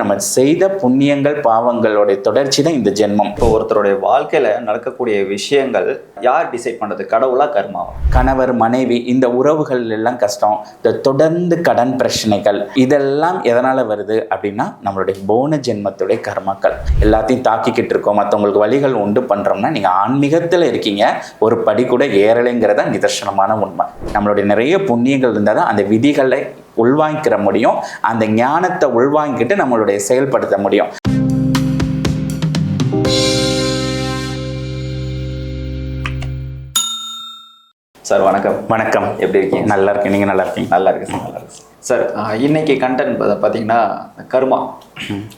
நம்ம செய்த புண்ணியங்கள் பாவங்களுடைய தொடர்ச்சி தான் இந்த ஜென்மம். இப்போ ஒருத்தருடைய வாழ்க்கையில நடக்கக்கூடிய விஷயங்கள் யார் டிசைட் பண்ணுறது கடவுளா கர்மாவா? கணவர் மனைவி இந்த உறவுகள் எல்லாம் கஷ்டம். இந்த தொடர்ந்து கடன் பிரச்சனைகள் இதெல்லாம் எதனால வருது அப்படின்னா நம்மளுடைய போன ஜென்மத்துடைய கர்மாக்கள். எல்லாத்தையும் தாக்கிக்கிட்டு இருக்கோம். மற்றவங்களுக்கு வழிகள் உண்டு பண்றோம்னா நீங்க ஆன்மீகத்தில் இருக்கீங்க. ஒரு படி கூட ஏறலைங்கிறத நிதர்சனமான உண்மை. நம்மளுடைய நிறைய புண்ணியங்கள் இருந்தால் தான் அந்த விதிகளை உள்வாங்கிக்கிற முடியும். அந்த ஞானத்தை உள்வாங்கிக்கிட்டு நம்மளுடைய செயல்படுத்த முடியும். சார் வணக்கம். வணக்கம். எப்படி இருக்கீங்க? நல்லா இருக்கேன். நீங்க நல்லா இருக்கீங்க நல்லா இருக்கு சார். நல்லா இருக்கு சார். இன்னைக்கு கண்டென்ட் பார்த்தீங்கன்னா கர்மா.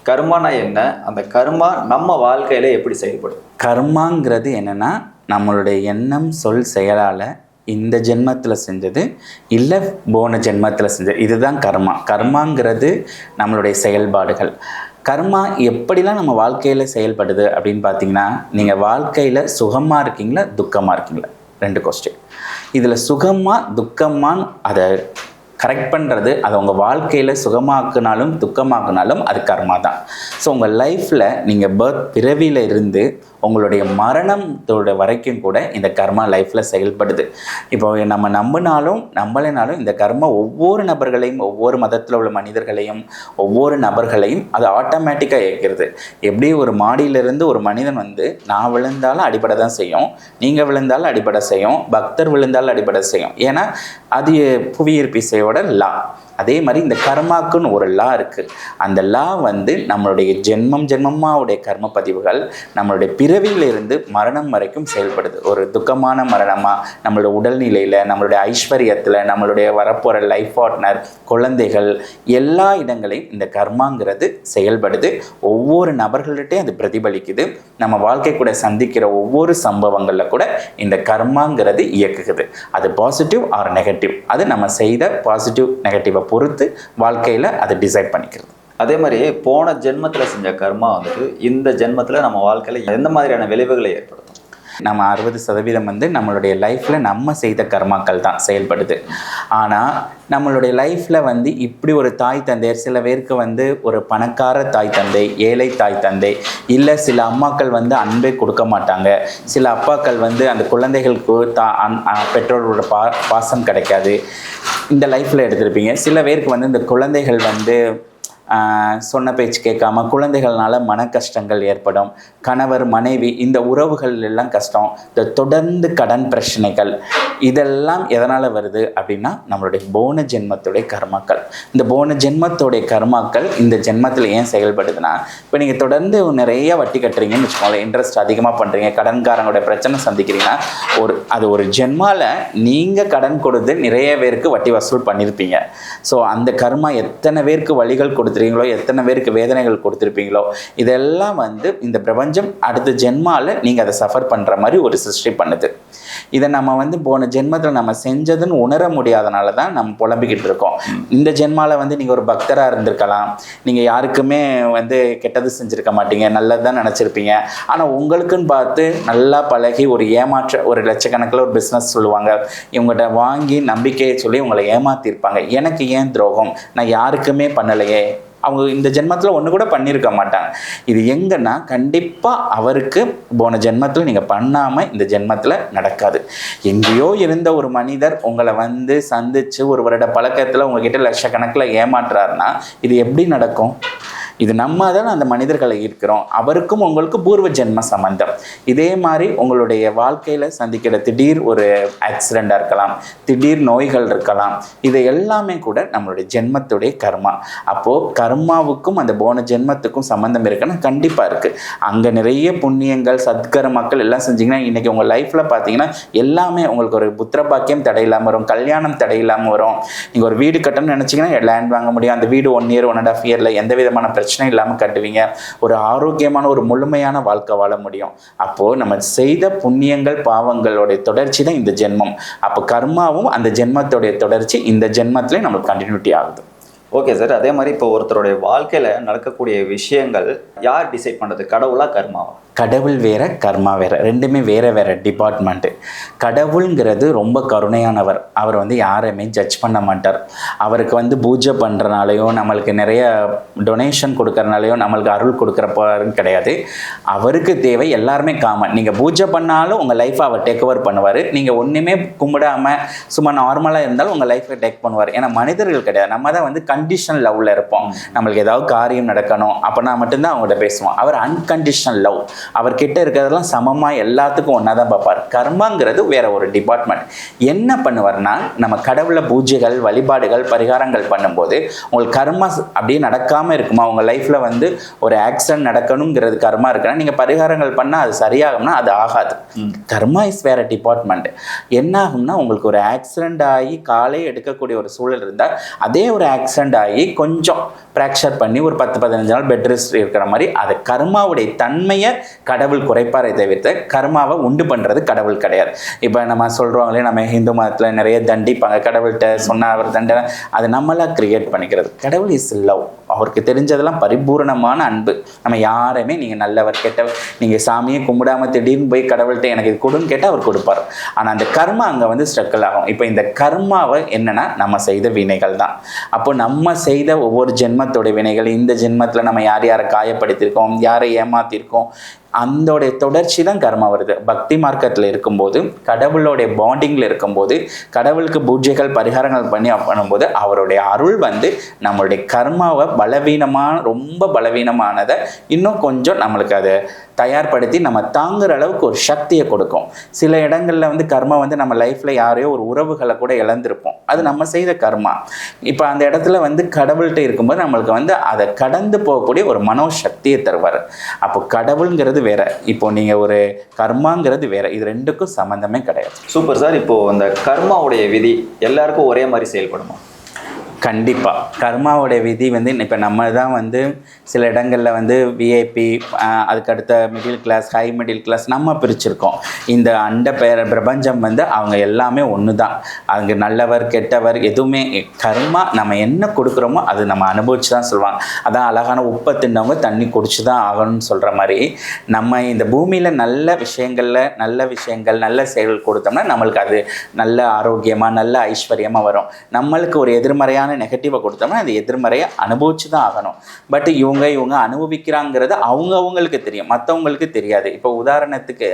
கர்மானா என்ன? அந்த கர்மா நம்ம வாழ்க்கையில எப்படி செயல்படும்? கர்மாங்கிறது என்னன்னா நம்மளுடைய எண்ணம் சொல் செயலால் இந்த ஜென்மத்தில் செஞ்சது இல்லை போன ஜென்மத்தில் செஞ்சது இதுதான் கர்மா. கர்மாங்கிறது நம்மளுடைய செயல்பாடுகள். கர்மா எப்படிலாம் நம்ம வாழ்க்கையில் செயல்படுது அப்படின்னு பார்த்தீங்கன்னா நீங்கள் வாழ்க்கையில் சுகமாக இருக்கீங்களா துக்கமாக இருக்கீங்களா? ரெண்டு கொஸ்டின் இதில் சுகமாக துக்கமான்னு அதை கரெக்ட் பண்ணுறது அது உங்கள் வாழ்க்கையில் சுகமாக்குனாலும் துக்கமாக்குனாலும் அது கர்மா தான் ஸோ உங்கள் லைஃப்பில் நீங்கள் பர்த் பிறவியில் இருந்து உங்களுடைய மரணத்தோட வரைக்கும் கூட இந்த கர்மா லைஃப்பில் செயல்படுது. இப்போ நம்ம நம்பினாலும் நம்பலைனாலும் இந்த கர்மா ஒவ்வொரு நபர்களையும் ஒவ்வொரு மதத்தில் உள்ள மனிதர்களையும் ஒவ்வொரு நபர்களையும் அது ஆட்டோமேட்டிக்காக இயக்கிறது. எப்படி ஒரு மாடியிலிருந்து ஒரு மனிதன் வந்து நான் விழுந்தாலும் அடிபட தான் செய்யும் நீங்கள் விழுந்தாலும் அடிபட செய்யும் பக்தர் விழுந்தாலும் அடிபட செய்யும். ஏன்னா அது புவியீர்ப்பிசையோட லா அதே மாதிரி இந்த கர்மாக்குன்னு ஒரு லா இருக்குது அந்த லா வந்து நம்மளுடைய ஜென்மம் ஜென்மமாவுடைய கர்ம பதிவுகள் நம்மளுடைய பிறவியிலிருந்து மரணம் வரைக்கும் செயல்படுது. ஒரு துக்கமான மரணமாக நம்மளோட உடல்நிலையில் நம்மளுடைய ஐஸ்வர்யத்தில் நம்மளுடைய வரப்போகிற லைஃப் பார்ட்னர் குழந்தைகள் எல்லா இடங்களையும் இந்த கர்மாங்கிறது செயல்படுது. ஒவ்வொரு நபர்கள்ட்டையும் அது பிரதிபலிக்குது. நம்ம வாழ்க்கை கூட சந்திக்கிற ஒவ்வொரு சம்பவங்களில் கூட இந்த கர்மாங்கிறது இயக்குகிறது அது பாசிட்டிவ் ஆர் நெகட்டிவ் அது நம்ம செய்த பாசிட்டிவ் நெகட்டிவை பொறுத்து வாழ்க்கையில் அதை டிசைட் பண்ணிக்கிறது. அதே மாதிரி போன ஜென்மத்தில் செஞ்ச கர்மா வந்துட்டு இந்த ஜென்மத்தில் நம்ம வாழ்க்கையில் எந்த மாதிரியான விளைவுகளை ஏற்படும் நம்ம அறுபது சதவீதம் வந்து நம்மளுடைய லைஃப்பில் நம்ம செய்த கர்மாக்கள் தான் செயல்படுது. ஆனால் நம்மளுடைய லைஃப்பில் வந்து இப்படி ஒரு தாய் தந்தையர் சில பேருக்கு வந்து ஒரு பணக்கார தாய் தந்தை ஏழை தாய் தந்தை இல்லை சில அம்மாக்கள் வந்து அன்பே கொடுக்க மாட்டாங்க. சில அப்பாக்கள் வந்து அந்த குழந்தைகளுக்கு தா அன் பெற்றோர்களோட பா பாசம் கிடைக்காது. இந்த லைஃப்பில் எடுத்திருப்பீங்க. சில பேருக்கு வந்து இந்த குழந்தைகள் வந்து சொன்ன பேச்சு கேட்காம குழந்தைகள்னால மன கஷ்டங்கள் ஏற்படும். கணவர் மனைவி இந்த உறவுகள் எல்லாம் கஷ்டம். இந்த தொடர்ந்து கடன் பிரச்சனைகள் இதெல்லாம் எதனால் வருது அப்படின்னா நம்மளுடைய போன ஜென்மத்துடைய கர்மாக்கள். இந்த போன ஜென்மத்துடைய கர்மாக்கள் இந்த ஜென்மத்தில் ஏன் செயல்படுதுன்னா இப்போ நீங்கள் தொடர்ந்து நிறைய வட்டி கட்டுறீங்கன்னு வச்சுக்கோங்களேன் இன்ட்ரெஸ்ட் அதிகமாக பண்ணுறீங்க கடன்காரங்களுடைய பிரச்சனை சந்திக்கிறீங்கன்னா ஒரு அது ஒரு ஜென்மாவில் நீங்கள் கடன் கொடுத்து நிறைய பேருக்கு வட்டி வசூல் பண்ணியிருப்பீங்க ஸோ அந்த கர்மா எத்தனை பேருக்கு வழிகள் கொடுத்துருக்கீங்களோ எத்தனை பேருக்கு வேதனைகள் கொடுத்துருப்பீங்களோ இதெல்லாம் வந்து இந்த பிரபஞ்சம் அடுத்த ஜென்மாவில் நீங்கள் அதை சஃபர் பண்ணுற மாதிரி ஒரு சிருஷ்டி பண்ணுது. இதை நம்ம வந்து போன ஜென்மத்தில் நம்ம செஞ்சதுன்னு உணர முடியாதனால தான் நம்ம புலம்பிக்கிட்டு இருக்கோம். இந்த ஜென்மாவில் வந்து நீங்கள் ஒரு பக்தராக இருந்திருக்கலாம். நீங்கள் யாருக்குமே வந்து கெட்டது செஞ்சுருக்க மாட்டீங்க நல்லது தான் நினச்சிருப்பீங்க. ஆனால் உங்களுக்குன்னு பார்த்து நல்லா பழகி ஒரு ஏமாற்ற ஒரு லட்சக்கணக்கில் ஒரு பிஸ்னஸ் சொல்லுவாங்க. இவங்ககிட்ட வாங்கி நம்பிக்கையை சொல்லி உங்களை ஏமாற்றிருப்பாங்க எனக்கு ஏன் துரோகம்? நான் யாருக்குமே பண்ணலையே. அவங்க இந்த ஜென்மத்தில் ஒன்று கூட பண்ணியிருக்க மாட்டாங்க. இது எங்கன்னா கண்டிப்பாக அவருக்கு போன ஜென்மத்தில் நீங்கள் பண்ணாமல் இந்த ஜென்மத்தில் நடக்காது. எங்கேயோ இருந்த ஒரு மனிதர் உங்களை வந்து சந்தித்து ஒரு வருட பழக்கத்தில் உங்ககிட்ட லட்சக்கணக்கில் ஏமாற்றுறாருன்னா இது எப்படி நடக்கும்? இது நம்ம தான் அந்த மனிதர்களை ஈர்க்கிறோம். அவருக்கும் உங்களுக்கு பூர்வ ஜென்ம சம்பந்தம். இதே மாதிரி உங்களுடைய வாழ்க்கையில் சந்திக்கிற திடீர் ஒரு ஆக்சிடெண்ட்டாக இருக்கலாம் திடீர் நோய்கள் இருக்கலாம் இது எல்லாமே கூட நம்மளுடைய ஜென்மத்துடைய கர்மா. அப்போது கர்மாவுக்கும் அந்த போன ஜென்மத்துக்கும் சம்மந்தம் இருக்குன்னா கண்டிப்பாக இருக்குது அங்கே நிறைய புண்ணியங்கள் சத்கர்மாக்கள் எல்லாம் செஞ்சீங்கன்னா இன்றைக்கி உங்கள் லைஃப்பில் பார்த்தீங்கன்னா எல்லாமே உங்களுக்கு ஒரு புத்திர பாக்கியம் தடை வரும் கல்யாணம் தடையில்லாமல் வரும். நீங்கள் ஒரு வீடு கட்டணும்னு நினச்சிங்கன்னா லேண்ட் வாங்க முடியும். அந்த வீடு one year one and half இயரில் எந்த விதமான பிரச்சனை இல்லாமல் கட்டுவீங்க. ஒரு ஆரோக்கியமான ஒரு முழுமையான வாழ்க்கை வாழ முடியும். அப்போது நம்ம செய்த புண்ணியங்கள் பாவங்களுடைய தொடர்ச்சி தான் இந்த ஜென்மம். அப்போ கர்மாவும் அந்த ஜென்மத்தோடைய தொடர்ச்சி இந்த ஜென்மத்திலே நம்மளுக்கு கண்டினியூட்டி ஆகுது. ஓகே சார் அதே மாதிரி இப்போ ஒருத்தருடைய வாழ்க்கையில் நடக்கக்கூடிய விஷயங்கள் யார் டிசைட் பண்ணுறது கடவுளா கர்மாவா? கடவுள் வேற கர்மா வேற. ரெண்டுமே வேற வேற டிபார்ட்மெண்ட்டு கடவுளுங்கிறது ரொம்ப கருணையானவர். அவர் வந்து யாரையுமே ஜட்ஜ் பண்ண மாட்டார். அவருக்கு வந்து பூஜை பண்ணுறனாலையோ நம்மளுக்கு நிறைய டொனேஷன் கொடுக்கறனாலையோ நம்மளுக்கு அருள் கொடுக்குறப்பாருன்னு கிடையாது. அவருக்கு தேவை எல்லாருமே காமன் நீங்கள் பூஜை பண்ணாலும் உங்கள் லைஃப்பை அவர் டேக் ஓவர் பண்ணுவார். நீங்கள் ஒன்றுமே கும்பிடாம சும்மா நார்மலாக இருந்தாலும் உங்கள் லைஃப்பை டேக் பண்ணுவார். ஏன்னா மனிதர்கள் கிடையாது. நம்ம தான் வந்து கண்டிஷன் லவ்வில் இருப்போம். நம்மளுக்கு ஏதாவது காரியம் நடக்கணும் அப்போனா மட்டும்தான் அவங்கள்ட்ட பேசுவோம். அவர் அன்கண்டிஷனல் லவ் அவர்கிட்ட இருக்கிறதெல்லாம் சமமாக எல்லாத்துக்கும் ஒன்றா தான் பார்ப்பார். கர்மாங்கிறது வேற ஒரு டிபார்ட்மெண்ட் என்ன பண்ணுவார்னா நம்ம கடவுளை பூஜைகள் வழிபாடுகள் பரிகாரங்கள் பண்ணும்போது உங்களுக்கு கர்மா அப்படியே நடக்காமல் இருக்குமா? உங்கள் லைஃப்பில் வந்து ஒரு ஆக்சிடென்ட் நடக்கணுங்கிறது கர்மா இருக்குன்னா நீங்கள் பரிகாரங்கள் பண்ணால் அது சரியாகும்னா அது ஆகாது. கர்மா இஸ் வேற டிபார்ட்மெண்ட் என்ன ஆகும்னா உங்களுக்கு ஒரு ஆக்சிடென்ட் ஆகி காலே எடுக்கக்கூடிய ஒரு சூழல் இருந்தால் அதே ஒரு ஆக்சிடென்ட் ஆகி கொஞ்சம் ஃப்ராக்சர் பண்ணி ஒரு பத்து பதினஞ்சு நாள் பெட் ரெஸ்ட் இருக்கிற மாதிரி அது கர்மாவுடைய தன்மையை கடவுள் குறைப்பாரை தவிர்த்து கர்மாவை உண்டு பண்ணுறது கடவுள் கிடையாது. இப்போ நம்ம சொல்கிறோங்களே நம்ம ஹிந்து மதத்தில் நிறைய தண்டிப்பாங்க. கடவுள்கிட்ட சொன்னால் அவர் தண்டனை. அது நம்மளாக கிரியேட் பண்ணிக்கிறது. கடவுள் இஸ் லவ் அவருக்கு தெரிஞ்சதெல்லாம் பரிபூரணமான அன்பு. நம்ம யாரையுமே நீங்கள் நல்லவர் கெட்டவர் நீங்கள் சாமியை கும்பிடாம திடீர்னு போய் கடவுள்கிட்ட எனக்கு இது கொடுன்னு கேட்டால் அவர் கொடுப்பார். ஆனால் அந்த கர்மா அங்கே வந்து ஸ்ட்ரக்கிள் ஆகும். இப்போ இந்த கர்மாவை என்னென்னா நம்ம செய்த வினைகள் தான். அப்போ நம்ம செய்த ஒவ்வொரு ஜென்மத்தோட வினைகள் இந்த ஜென்மத்தில் நம்ம யார் யாரை காயப்படுத்தியிருக்கோம் யாரை ஏமாத்திருக்கோம் அந்தோடைய தொடர்ச்சி தான் கர்மா வருது. பக்தி மார்க்கத்தில் இருக்கும்போது கடவுளோடைய பாண்டிங்கில் இருக்கும்போது கடவுளுக்கு பூஜைகள் பரிகாரங்கள் பண்ணி பண்ணும்போது அவருடைய அருள் வந்து நம்மளுடைய கர்மாவை பலவீனமான ரொம்ப பலவீனமானதை இன்னும் கொஞ்சம் நம்மளுக்கு அதை தயார்படுத்தி நம்ம தாங்குற அளவுக்கு ஒரு சக்தியை கொடுக்கும். சில இடங்களில் வந்து கர்மா வந்து நம்ம லைஃப்பில் யாரையோ ஒரு உறவுகளை கூட இழந்திருப்போம். அது நம்ம செய்த கர்மா. இப்போ அந்த இடத்துல வந்து கடவுள்கிட்ட இருக்கும்போது நம்மளுக்கு வந்து அதை கடந்து போகக்கூடிய ஒரு மனோசக்தியை தருவார். அப்போ கடவுளுங்கிறது வேற. இப்போ நீங்கள் ஒரு கர்மாங்கிறது வேற. இது ரெண்டுக்கும் சம்மந்தமே கிடையாது. சூப்பர் சார் இப்போ அந்த கர்மாவுடைய விதி எல்லாருக்கும் ஒரே மாதிரி செயல்படுமா? கண்டிப்பாக கர்மாவோட விதி வந்து இப்போ நம்ம தான் வந்து சில இடங்களில் வந்து விஐபி அதுக்கடுத்த middle class high middle class நம்ம பிரிச்சிருக்கோம். இந்த அண்ட பேர பிரபஞ்சம் வந்து அவங்க எல்லாமே ஒன்று தான் அவங்க நல்லவர் கெட்டவர் எதுவுமே கர்மா நம்ம என்ன கொடுக்குறோமோ அது நம்ம அனுபவிச்சு தான் சொல்லுவாங்க. அதான் அழகான உப்பை தின்னவங்க தண்ணி குடிச்சு தான் ஆகணும்னு சொல்கிற மாதிரி நம்ம இந்த பூமியில் நல்ல விஷயங்களில் நல்ல விஷயங்கள் நல்ல செயல்கள் கொடுத்தோம்னா நம்மளுக்கு அது நல்ல ஆரோக்கியமாக நல்ல ஐஸ்வர்யமாக வரும். நம்மளுக்கு ஒரு எதிர்மறையான நெகட்டிவை கொடுத்தோம்னா அது எதிர்மறையை அனுபவிச்சு தான் ஆகணும். பட் இவங்க இவங்க அனுபவிக்கிறாங்கிறது அவங்க அவங்களுக்கு தெரியும். மற்றவங்களுக்கு தெரியாது. இப்போ உதாரணத்துக்கு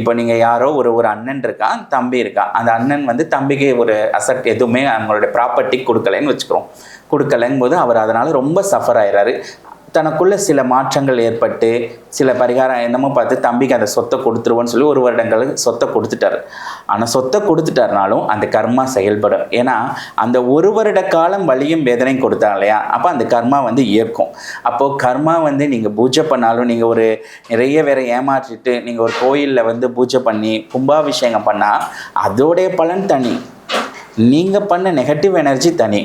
இப்போ நீங்கள் யாரோ ஒரு ஒரு அண்ணன் இருக்கான் தம்பி இருக்கான் அந்த அண்ணன் வந்து தம்பிக்கு ஒரு அசட் எதுவுமே அவங்களோட ப்ராப்பர்ட்டி கொடுக்கலைன்னு வச்சுக்கிறோம். கொடுக்கலைங்கும் போது அவர் அதனால் ரொம்ப சஃபர் ஆயிடுறாரு தனக்குள்ள சில மாற்றங்கள் ஏற்பட்டு சில பரிகாரம் என்னமோ பார்த்து தம்பிக்கு அந்த சொத்தை கொடுத்துருவோன்னு சொல்லி ஒரு வருடங்களுக்கு சொத்தை கொடுத்துட்டாரு. ஆனால் சொத்தை கொடுத்துட்டாருனாலும் அந்த கர்மா செயல்படும். ஏன்னா அந்த ஒரு வருட காலம் வலியும் வேதனையும் கொடுத்தா இல்லையா? அப்போ அந்த கர்மா வந்து இயக்கும் அப்போது கர்மா வந்து நீங்கள் பூஜை பண்ணாலும் நீங்கள் ஒரு நிறைய வேற ஏமாற்றிட்டு நீங்கள் ஒரு கோயிலில் வந்து பூஜை பண்ணி கும்பாபிஷேகம் பண்ணால் அதோடைய பலன் தனி. நீங்கள் பண்ண நெகட்டிவ் எனர்ஜி தனி.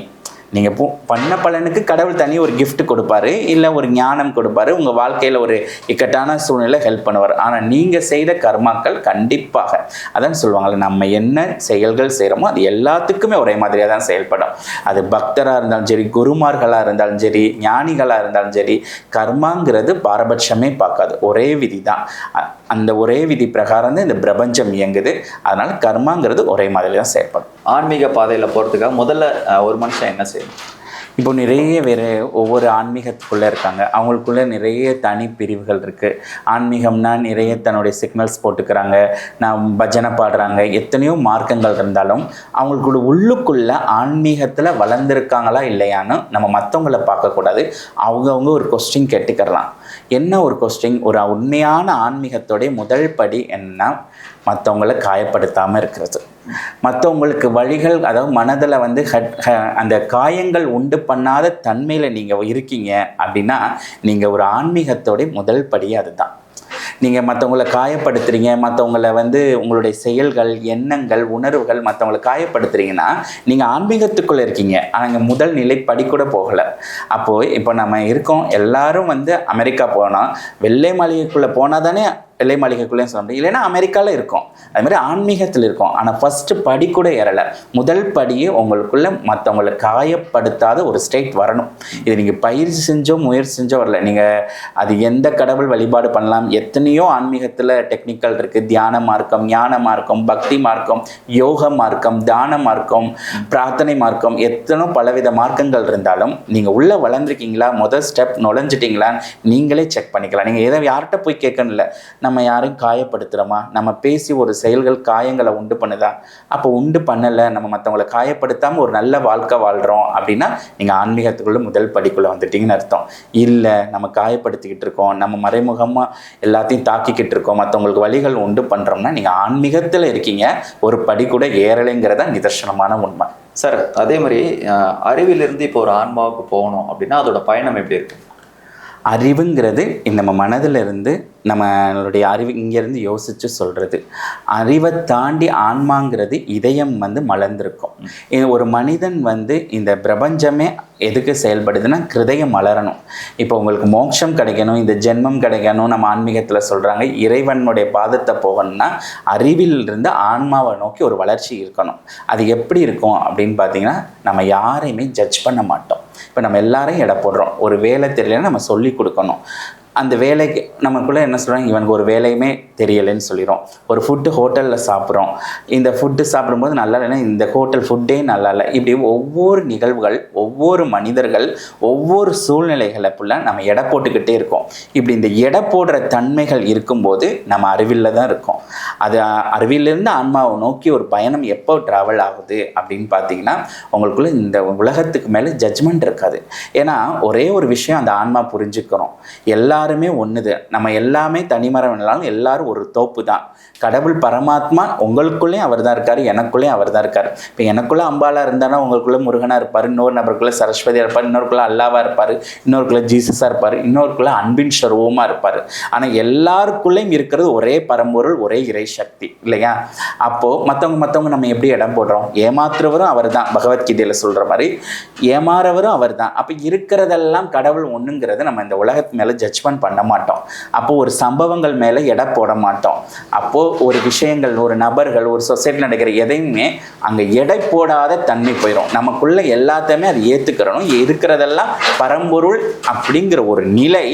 நீங்கள் பூ பண்ண பலனுக்கு கடவுள் தனி ஒரு கிஃப்ட் கொடுப்பாரு இல்லை ஒரு ஞானம் கொடுப்பாரு உங்கள் வாழ்க்கையில் ஒரு இக்கட்டான சூழ்நிலை ஹெல்ப் பண்ணுவார். ஆனால் நீங்கள் செய்த கர்மாக்கள் கண்டிப்பாக அதான் சொல்லுவாங்கள்ல நம்ம என்ன செயல்கள் செய்கிறோமோ அது எல்லாத்துக்குமே ஒரே மாதிரியாக தான் செயல்படும். அது பக்தராக இருந்தாலும் சரி குருமார்களாக இருந்தாலும் சரி ஞானிகளாக இருந்தாலும் சரி கர்மாங்கிறது பாரபட்சமே பார்க்காது. ஒரே விதி தான். அந்த ஒரே விதி பிரகாரம் தான் இந்த பிரபஞ்சம் இயங்குது. அதனால் கர்மாங்கிறது ஒரே மாதிரி தான் செயல்படும். ஆன்மீக பாதையில் போகிறதுக்காக முதல்ல ஒரு மனுஷன் என்ன செய்யணும்? இப்போ நிறைய பேர் ஒவ்வொரு ஆன்மீகத்துக்குள்ளே இருக்காங்க. அவங்களுக்குள்ளே நிறைய தனி பிரிவுகள் இருக்குது ஆன்மீகம்னா நிறைய தன்னுடைய சிக்னல்ஸ் போட்டுக்கிறாங்க. நான் பஜனை பாடுறாங்க. எத்தனையோ மார்க்கங்கள் இருந்தாலும் அவங்களுக்குள்ள உள்ளுக்குள்ள ஆன்மீகத்தில் வளர்ந்துருக்காங்களா இல்லையான்னு நம்ம மற்றவங்கள பார்க்கக்கூடாது. அவங்கவுங்க ஒரு கொஸ்டின் கேட்டுக்கிறலாம். என்ன ஒரு கொஸ்டின் ஒரு உண்மையான ஆன்மீகத்தோடைய முதல் படி என்ன? மற்றவங்கள காயப்படுத்தாமல் இருக்கிறது. மற்றவங்களுக்கு வழிகள் அதாவது மனதில் வந்து ஹ- அந்த காயங்கள் உண்டு பண்ணாத தன்மையில் நீங்கள் இருக்கீங்க அப்படின்னா நீங்கள் ஒரு ஆன்மீகத்தோடைய முதல் படி அதுதான். நீங்கள் மற்றவங்கள காயப்படுத்துறீங்க மற்றவங்களை வந்து உங்களுடைய செயல்கள் எண்ணங்கள் உணர்வுகள் மற்றவங்கள காயப்படுத்துறீங்கன்னா நீங்கள் ஆன்மீகத்துக்குள்ளே இருக்கீங்க. ஆனால் முதல் நிலை படி கூட போகலை. அப்போது இப்போ நம்ம இருக்கோம். எல்லாரும் வந்து அமெரிக்கா போனால் வெள்ளை மாளிகைக்குள்ளே போனால் தானே எல்லை மாளிகைக்குள்ளேயும் சொல்ல முடியும். இல்லைன்னா அமெரிக்காவில் இருக்கும். அது மாதிரி ஆன்மீகத்தில் இருக்கும். ஆனால் ஃபஸ்ட்டு படி கூட ஏறலை. முதல் படியே உங்களுக்குள்ள மற்றவங்களை காயப்படுத்தாத ஒரு ஸ்டேட் வரணும். இது நீங்கள் பயிற்சி செஞ்சோ முயற்சி செஞ்சோ வரல. நீங்கள் அது எந்த கடவுள் வழிபாடு பண்ணலாம்? எத்தனையோ ஆன்மீகத்தில் டெக்னிக்கல் இருக்குது தியான மார்க்கம் ஞான மார்க்கம் பக்தி மார்க்கம் யோக மார்க்கம் தான மார்க்கம் பிரார்த்தனை மார்க்கம் எத்தனோ பலவித மார்க்கங்கள் இருந்தாலும் நீங்கள் உள்ளே வளர்ந்துருக்கீங்களா? முதல் ஸ்டெப் நுழைஞ்சிட்டிங்களா நீங்களே செக் பண்ணிக்கலாம். நீங்கள் எதை யார்கிட்ட போய் கேட்கணும் இல்லை நம்ம யாரையும் காயப்படுத்துகிறோமா நம்ம பேசி ஒரு செயல்கள் காயங்களை உண்டு பண்ணுதா? அப்போ உண்டு பண்ணலை நம்ம மற்றவங்களை காயப்படுத்தாமல் ஒரு நல்ல வாழ்க்கை வாழ்கிறோம் அப்படின்னா நீங்கள் ஆன்மீகத்துக்குள்ள முதல் படிக்குள்ளே வந்துட்டீங்கன்னு அர்த்தம். இல்லை நம்ம காயப்படுத்திக்கிட்டு இருக்கோம் நம்ம மறைமுகமாக எல்லாத்தையும் தாக்கிக்கிட்டு இருக்கோம் மற்றவங்களுக்கு வழிகள் உண்டு பண்ணுறோம்னா நீங்கள் ஆன்மீகத்தில் இருக்கீங்க ஒரு படி கூட ஏறலைங்கிறத நிதர்சனமான உண்மை. சார் அதே மாதிரி அறிவிலிருந்து இப்போ ஒரு ஆன்மாவுக்கு போகணும் அப்படின்னா அதோட பயணம் எப்படி இருக்கு? அறிவுங்கிறது நம்ம மனதில் இருந்து நம்மளுடைய அறிவு இங்கேருந்து யோசித்து சொல்கிறது அறிவை தாண்டி ஆன்மாங்கிறது இதயம் வந்து மலர்ந்திருக்கும். ஒரு மனிதன் வந்து இந்த பிரபஞ்சமே எதுக்கு செயல்படுதுன்னா கிருதயம் மலரணும். இப்போ உங்களுக்கு மோட்சம் கிடைக்கணும் இந்த ஜென்மம் கிடைக்கணும் நம்ம ஆன்மீகத்தில் சொல்கிறாங்க இறைவனுடைய பாதத்தை போகணும்னா அறிவில் இருந்து ஆன்மாவை நோக்கி ஒரு வளர்ச்சி இருக்கணும். அது எப்படி இருக்கும் அப்படின்னு பார்த்தீங்கன்னா நம்ம யாரையுமே ஜட்ஜ் பண்ண மாட்டோம். இப்போ நம்ம எல்லாரையும் எடை போடுறோம். ஒரு வேலை தெரியலன்னா நம்ம சொல்லி கொடுக்கணும். அந்த வேலைக்கு நமக்குள்ளே என்ன சொல்கிறாங்க இவனுக்கு ஒரு வேலையுமே தெரியலைன்னு சொல்லிடும் ஒரு ஃபுட்டு ஹோட்டலில் சாப்பிட்றோம். இந்த ஃபுட்டு சாப்பிடும்போது நல்லா இல்லைன்னா இந்த ஹோட்டல் ஃபுட்டே நல்லா இல்லை. இப்படி ஒவ்வொரு நிகழ்வுகள் ஒவ்வொரு மனிதர்கள் ஒவ்வொரு சூழ்நிலைகளை புள்ள நம்ம எடை போட்டுக்கிட்டே இருக்கோம். இப்படி இந்த எடை போடுற தன்மைகள் இருக்கும்போது நம்ம அறிவில் தான் இருக்கோம். அது அறிவிலிருந்து ஆன்மாவை நோக்கி ஒரு பயணம் எப்போ ட்ராவல் ஆகுது அப்படின்னு பார்த்தீங்கன்னா உங்களுக்குள்ள இந்த உலகத்துக்கு மேலே ஜட்ஜ்மெண்ட் இருக்காது. ஏன்னா ஒரே ஒரு விஷயம் அந்த ஆன்மா புரிஞ்சுக்கிறோம் எல்லா எல்லாருமே ஒன்றுது நம்ம எல்லாமே தனிமரம் இல்லாமல் எல்லாரும் ஒரு தோப்பு தான் கடவுள் பரமாத்மா உங்களுக்குள்ளேயும் அவர் தான் இருக்கார் எனக்குள்ளேயும் அவர் தான் இருக்கார். இப்போ எனக்குள்ளே அம்பாலாக இருந்தானா உங்களுக்குள்ளே முருகனாக இருப்பார் இன்னொரு நபருக்குள்ளே சரஸ்வதியாக இருப்பார் இன்னொருக்குள்ளே அல்லாவாக இருப்பார் இன்னொருக்குள்ளே ஜீசஸாக இருப்பார் இன்னொருக்குள்ளே அன்பின் ஸ்வரூபமாக இருப்பார். ஆனால் எல்லாருக்குள்ளேயும் இருக்கிறது ஒரே பரம்பொருள் ஒரே இறை சக்தி இல்லையா? அப்போது மற்றவங்க மற்றவங்க நம்ம எப்படி இடம் போடுறோம்? ஏமாத்துறவரும் அவர் தான் பகவத்கீதையில் சொல்கிற மாதிரி ஏமாறவரும் அவர் தான் அப்போ இருக்கிறதெல்லாம் கடவுள் ஒன்றுங்கிறத நம்ம இந்த உலகத்து மேலே ஜட்ஜ்மெண்ட் பண்ண மாட்டோம். அப்போது ஒரு சம்பவங்கள் மேலே இடம் போட மாட்டோம். அப்போது ஒரு விஷயங்கள் ஒரு நபர்கள் ஒரு சொசைட்டியில் நடக்கிற எதையுமே அங்கே எடை போடாத தன்மை போயிடும் நமக்குள்ள எல்லாத்தையுமே அது ஏற்றுக்கிறணும் இருக்கிறதெல்லாம் பரம்பொருள் அப்படிங்கிற ஒரு நிலை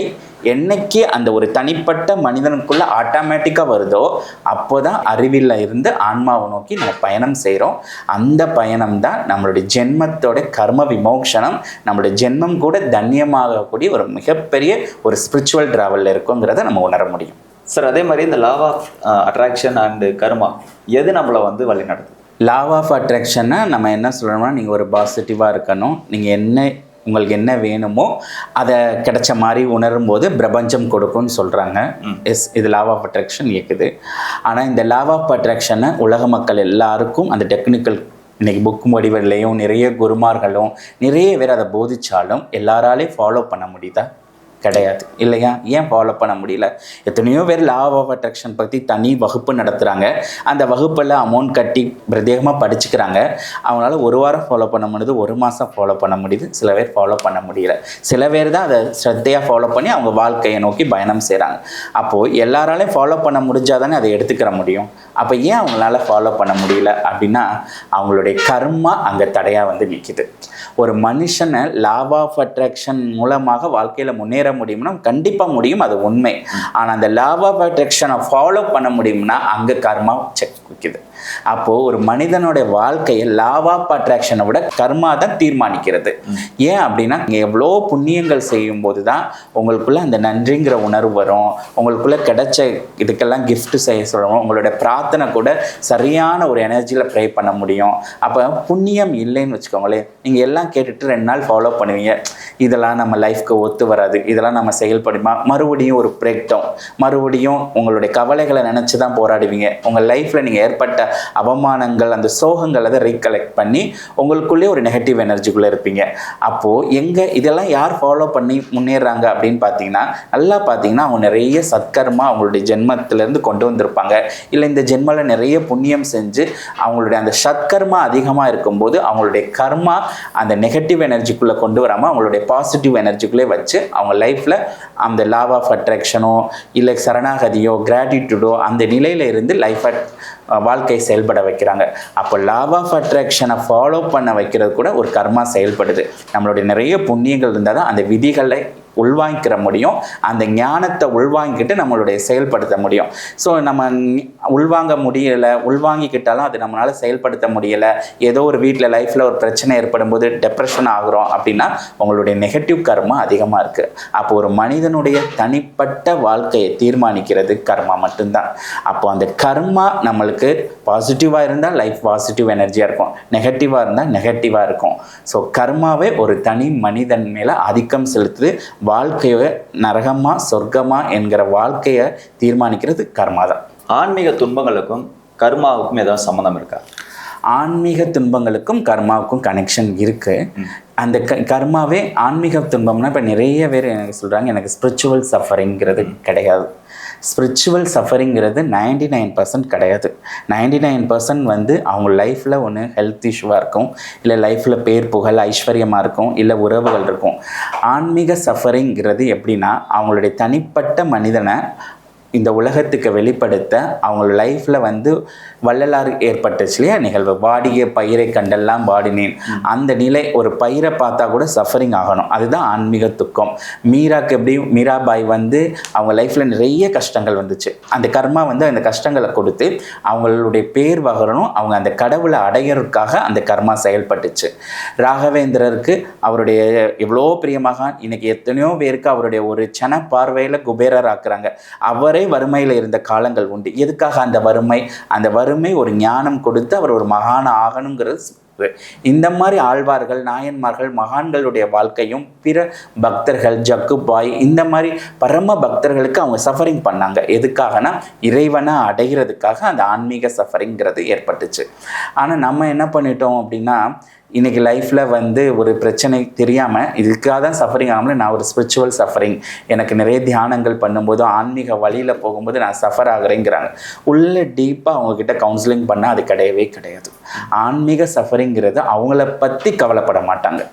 என்னைக்கு அந்த ஒரு தனிப்பட்ட மனிதனுக்குள்ள ஆட்டோமேட்டிக்காக வருதோ அப்போ தான் அறிவில் இருந்து ஆன்மாவை நோக்கி நம்ம பயணம் செய்கிறோம் அந்த பயணம் தான் நம்மளுடைய ஜென்மத்தோட கர்ம விமோக்ஷனம் நம்மளுடைய ஜென்மம் கூட தன்யமாகக்கூடிய ஒரு மிகப்பெரிய ஒரு ஸ்பிரிச்சுவல் ட்ராவலில் இருக்குங்கிறத நம்ம உணர முடியும். சார் அதே மாதிரி இந்த law of attraction and karma எது நம்மளை வந்து வழி நடத்துது லாவ் ஆஃப் அட்ராக்ஷன்னா நம்ம என்ன சொல்கிறோம்னா நீங்கள் ஒரு பாசிட்டிவாக இருக்கணும். நீங்கள் என்ன உங்களுக்கு என்ன வேணுமோ அதை கிடைச்ச மாதிரி உணரும் போது பிரபஞ்சம் கொடுக்கும்னு சொல்கிறாங்க எஸ் இது லாவ் ஆஃப் அட்ராக்ஷன் இயக்குது. ஆனால் இந்த லாவ் ஆஃப் அட்ராக்ஷனை உலக மக்கள் எல்லாருக்கும் அந்த டெக்னிக்கல் இன்னைக்கு புக் வடிவிலையும் நிறைய குருமார்களும் நிறைய பேர் அதை போதிச்சாலும் எல்லாராலையும் ஃபாலோ பண்ண முடியுதா? கிடையாது. இல்லையா? ஏன் ஃபாலோ பண்ண முடியல? எத்தனையோ பேர் லா ஆஃப் அட்ராக்ஷன் பற்றி தனி வகுப்பு நடத்துகிறாங்க அந்த வகுப்பில் அமௌண்ட் கட்டி பிரத்யேகமாக படிச்சுக்கிறாங்க. அவங்களால ஒரு வாரம் ஃபாலோ பண்ண முடியுது ஒரு மாதம் ஃபாலோ பண்ண முடியுது. சில பேர் ஃபாலோ பண்ண முடியல. சில பேர் தான் அதை ஸ்ரத்தையாக ஃபாலோ பண்ணி அவங்க வாழ்க்கையை நோக்கி பயணம் செய்கிறாங்க அப்போது எல்லாராலையும் ஃபாலோ பண்ண முடிஞ்சால் தானே அதை எடுத்துக்கிற முடியும். அப்போ ஏன் அவங்களால ஃபாலோ பண்ண முடியல? அப்படின்னா அவங்களுடைய கர்மா அங்கே தடையாக வந்து நிற்கிது ஒரு மனுஷனை லா ஆஃப் அட்ராக்ஷன் மூலமாக வாழ்க்கையில் முன்னேற முடியும்னா கண்டிப்பாக முடியும் அது உண்மை. ஆனால் அந்த லாவ் ஆஃப் அட்ராக்ஷனை ஃபாலோ பண்ண முடியும்னா அங்கே கர்மா செக் வைக்குது அப்போது ஒரு மனிதனுடைய வாழ்க்கையை லாவ் ஆஃப் அட்ராக்ஷனை விட கர்மா தான் தீர்மானிக்கிறது. ஏன் அப்படின்னா நீங்கள் எவ்வளோ புண்ணியங்கள் செய்யும்போது தான் உங்களுக்குள்ளே அந்த நன்றிங்கிற உணர்வு வரும். உங்களுக்குள்ளே கிடைச்ச இதுக்கெல்லாம் கிஃப்ட் செய்ய சொல்லணும் உங்களுடைய பிரார்த்தனை கூட சரியான ஒரு எனர்ஜியில் ப்ரே பண்ண முடியும். அப்போ புண்ணியம் இல்லைன்னு வச்சுக்கோங்களேன் நீங்கள் எல்லாம் கேட்டுட்டு ரெண்டு நாள் ஃபாலோ பண்ணுவீங்க. இதெல்லாம் நம்ம லைஃப்க்கு ஒத்து வராது. இதெல்லாம் நம்ம செயல்படுமா? மறுபடியும் ஒரு பிரேக் டவுன் மறுபடியும் உங்களுடைய கவலைகளை நினச்சி தான் போராடுவீங்க உங்கள் லைஃப்பில் நீங்கள் ஏற்பட்ட அவமானங்கள் அந்த சோகங்கள் அதை ரீகலெக்ட் பண்ணி உங்களுக்குள்ளே ஒரு நெகட்டிவ் எனர்ஜிக்குள்ளே இருப்பீங்க. அப்போது எங்கே இதெல்லாம் யார் ஃபாலோ பண்ணி முன்னேறாங்க அப்படின்னு பார்த்தீங்கன்னா நல்லா பார்த்தீங்கன்னா அவங்க நிறைய சத்கர்மா அவங்களுடைய ஜென்மத்திலேருந்து கொண்டு வந்திருப்பாங்க. இல்லை இந்த ஜென்மத்தில் நிறைய புண்ணியம் செஞ்சு அவங்களுடைய அந்த சத்கர்மா அதிகமாக இருக்கும்போது அவங்களுடைய கர்மா அந்த நெகட்டிவ் எனர்ஜிக்குள்ளே கொண்டு வராமல் அவங்களுடைய பாசிட்டிவ் எனர்ஜிக்குள்ளே வச்சு அவங்க லைஃப்பில் அந்த லாவ் ஆஃப் அட்ராக்ஷனோ இல்லை சரணாகதியோ கிராட்டிடியூடோ அந்த நிலையில இருந்து லைஃபை வாழ்க்கை செயல்பட வைக்கிறாங்க. அப்போ லா ஆஃப் அட்ராக்ஷனை ஃபாலோ பண்ண வைக்கிறது கூட ஒரு கர்மா செயல்படுது. நம்மளுடைய நிறைய புண்ணியங்கள் இருந்தால் தான் அந்த விதிகளை உள்வாங்கிக்கிற முடியும். அந்த ஞானத்தை உள்வாங்கிக்கிட்டு நம்மளுடைய செயல்படுத்த முடியும். ஸோ நம்ம உள்வாங்க முடியலை உள்வாங்கிக்கிட்டாலும் அது நம்மளால் செயல்படுத்த முடியலை. ஏதோ ஒரு வீட்டில் லைஃப்பில் ஒரு பிரச்சனை ஏற்படும் போது டெப்ரெஷன் ஆகுறோம் அப்படின்னா உங்களுடைய நெகட்டிவ் கர்மா அதிகமாக இருக்குது அப்போ ஒரு மனிதனுடைய தனிப்பட்ட வாழ்க்கையை தீர்மானிக்கிறது கர்மா மட்டும்தான். அப்போ அந்த கர்மா நம்மளுக்கு பாசிட்டிவாக இருந்தால் லைஃப் பாசிட்டிவ் எனர்ஜியாக இருக்கும். நெகட்டிவாக இருந்தால் நெகட்டிவாக இருக்கும். ஸோ கர்மாவே ஒரு தனி மனிதன் மேலே ஆதிக்கம் செலுத்துது. வாழ்க்கையை நரகமா சொர்க்கமா என்கிற வாழ்க்கையை தீர்மானிக்கிறது கர்மா தான் ஆன்மீக துன்பங்களுக்கும் கர்மாவுக்கும் ஏதாவது சம்மந்தம் இருக்கா? ஆன்மீக துன்பங்களுக்கும் கர்மாவுக்கும் கனெக்ஷன் இருக்கு. அந்த க கர்மாவே ஆன்மீக துன்பம்னா இப்போ நிறைய பேர் எனக்கு சொல்கிறாங்க எனக்கு ஸ்பிரிச்சுவல் சஃபரிங்கிறது கிடையாது. ஸ்பிரிச்சுவல் சஃபரிங்கிறது நைன்டி நைன் பர்சன்ட் கிடையாது. நைன்டி நைன் பர்சன்ட் வந்து அவங்க லைஃப்பில் ஒன்று ஹெல்த் இஷ்யூவாக இருக்கும். இல்லை லைஃப்பில் பேர் புகழ் ஐஸ்வர்யமாக இருக்கும். இல்லை உறவுகள் இருக்கும். ஆன்மீக சஃபரிங்கிறது எப்படின்னா அவங்களுடைய தனிப்பட்ட மனிதனை இந்த உலகத்துக்கு வெளிப்படுத்த அவங்க லைஃப்பில் வந்து வள்ளலார் ஏற்பட்டுச்சு இல்லையா? நிகழ்வு. வாடிய பயிரை கண்டெல்லாம் வாடினேன். அந்த நிலை ஒரு பயிரை பார்த்தா கூட சஃபரிங் ஆகணும். அதுதான் ஆன்மீக துக்கம். மீராக்கு எப்படி மீராபாய் வந்து அவங்க லைஃப்பில் நிறைய கஷ்டங்கள் வந்துச்சு. அந்த கர்மா வந்து அந்த கஷ்டங்களை கொடுத்து அவங்களுடைய பேர் வகரணும். அவங்க அந்த கடவுளை அடையிறதுக்காக அந்த கர்மா செயல்பட்டுச்சு. ராகவேந்திரருக்கு அவருடைய எவ்வளோ பெரிய மகான் இன்னைக்கு எத்தனையோ பேருக்கு அவருடைய ஒரு சன பார்வையில் குபேரர் ஆக்குறாங்க அவரே வறுமையில் இருந்த காலங்கள் உண்டு. எதுக்காக அந்த வறுமை? அந்த வறுமை ஒரு ஞானம் கொடுத்து அவர் ஒரு மகான ஆகணுங்கிறது இந்த மாதிரி ஆழ்வார்கள் நாயன்மார்கள் மகான்களுடைய வாழ்க்கையும் பிற பக்தர்கள் ஜக்குபாய் இந்த மாதிரி பரம பக்தர்களுக்கு அவங்க சஃபரிங் பண்ணாங்க. எதுக்காகனா? இறைவனை அடைகிறதுக்காக அந்த ஆன்மீக சஃபரிங்கிறது ஏற்பட்டுச்சு. ஆனால் நம்ம என்ன பண்ணிட்டோம் அப்படின்னா இன்னைக்கு லைஃப்பில் வந்து ஒரு பிரச்சனை தெரியாமல் இதுக்காக தான் சஃபரிங் ஆகாமல் நான் ஒரு ஸ்பிரிச்சுவல் சஃபரிங் எனக்கு நிறைய தியானங்கள் பண்ணும்போது ஆன்மீக வழியில் போகும்போது நான் சஃபர் ஆகிறேங்கிறாங்க. உள்ள டீப்பாக அவங்கக்கிட்ட கவுன்சிலிங் பண்ணால் அது கிடையவே கிடையாது. ஆன்மீக சஃபரிங்கிறது அவங்கள பற்றி கவலைப்பட மாட்டாங்க.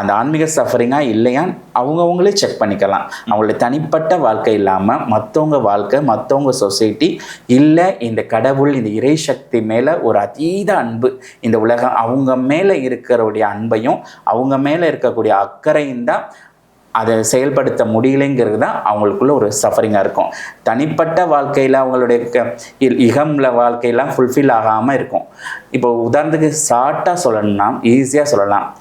அந்த ஆன்மீக சஃபரிங்காக இல்லையா? அவங்கவுங்களே செக் பண்ணிக்கலாம். அவங்களுடைய தனிப்பட்ட வாழ்க்கை இல்லாமல் மற்றவங்க வாழ்க்கை மற்றவங்க சொசைட்டி இல்லை இந்த கடவுள் இந்த இறை சக்தி மேலே ஒரு அதீத அன்பு இந்த உலகம் அவங்க மேலே இருக்கிறவுடைய அன்பையும் அவங்க மேலே இருக்கக்கூடிய அக்கறையும் தான் அதை செயல்படுத்த முடியலைங்கிறது தான் அவங்களுக்குள்ள ஒரு சஃபரிங்காக இருக்கும். தனிப்பட்ட வாழ்க்கையில் அவங்களுடைய க இ- இகம்ல வாழ்க்கையெல்லாம் ஃபுல்ஃபில் ஆகாமல் இருக்கும். இப்போ உதாரணத்துக்கு ஷார்ட்டாக சொல்லணும்னா ஈஸியாக சொல்லலாம்.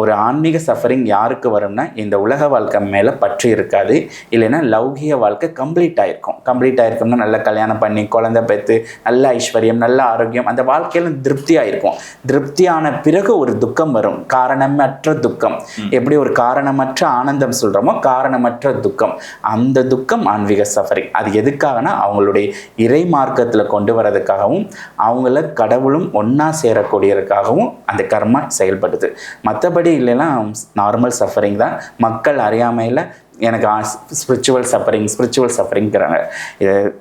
ஒரு ஆன்மீக சஃபரிங் யாருக்கு வரும்னா இந்த உலக வாழ்க்கை மேலே பற்று இருக்காது. இல்லைன்னா லௌகிக வாழ்க்கை கம்ப்ளீட் ஆயிருக்கும். கம்ப்ளீட் ஆயிருக்கும்னா நல்ல கல்யாணம் பண்ணி குழந்தை பெற்று நல்ல ஐஸ்வர்யம் நல்ல ஆரோக்கியம் அந்த வாழ்க்கையில திருப்தியாக இருக்கும் திருப்தியான பிறகு ஒரு துக்கம் வரும். காரணமற்ற துக்கம். எப்படி ஒரு காரணமற்ற ஆனந்தம் சொல்கிறோமோ காரணமற்ற துக்கம். அந்த துக்கம் ஆன்மீக சஃபரிங் அது எதுக்காகனா அவங்களுடைய இறை மார்க்கத்தில் கொண்டு வரதுக்காகவும் அவங்கள கடவுளும் ஒன்றா சேரக்கூடியதுக்காகவும் அந்த கர்மா செயல்படுது. மற்றபடி இல்லைன்னா நார்மல் சஃபரிங் தான். மக்கள் அறியாமையில் எனக்கு ஸ்பிரிச்சுவல் சஃபரிங் ஸ்பிரிச்சுவல் சஃபரிங்கிறாங்க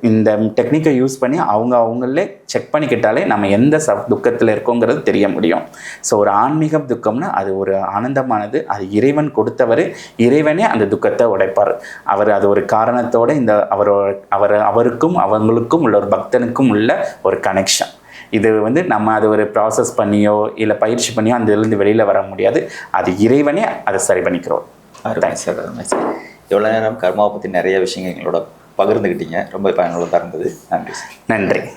இந்த டெக்னிக்கை யூஸ் பண்ணி அவங்க அவங்களே செக் பண்ணிக்கிட்டாலே நம்ம எந்த சப் துக்கத்தில் இருக்கோங்கிறது தெரிய முடியும். ஸோ ஒரு ஆன்மீக துக்கம்னா அது ஒரு ஆனந்தமானது அது இறைவன் கொடுத்தவர் இறைவனே அந்த துக்கத்தை உடைப்பார். அவர் அது ஒரு காரணத்தோட இந்த அவரோ அவர் அவருக்கும் அவங்களுக்கும் உள்ள ஒரு பக்தனுக்கும் உள்ள ஒரு கனெக்ஷன் இது வந்து நம்ம அது ஒரு ப்ராசஸ் பண்ணியோ இல்லை பயிற்சி பண்ணியோ அந்த இதுலேருந்து வெளியில் வர முடியாது. அது இறைவனே அதை சரி பண்ணிக்கிறோம். அருமை சார் சார். இவ்வளோ நேரம் கர்மாவை பற்றி நிறைய விஷயங்கள் எங்களோட பகிர்ந்துக்கிட்டீங்க ரொம்ப பயனுள்ளதாக இருந்தது. நன்றி சார். நன்றி.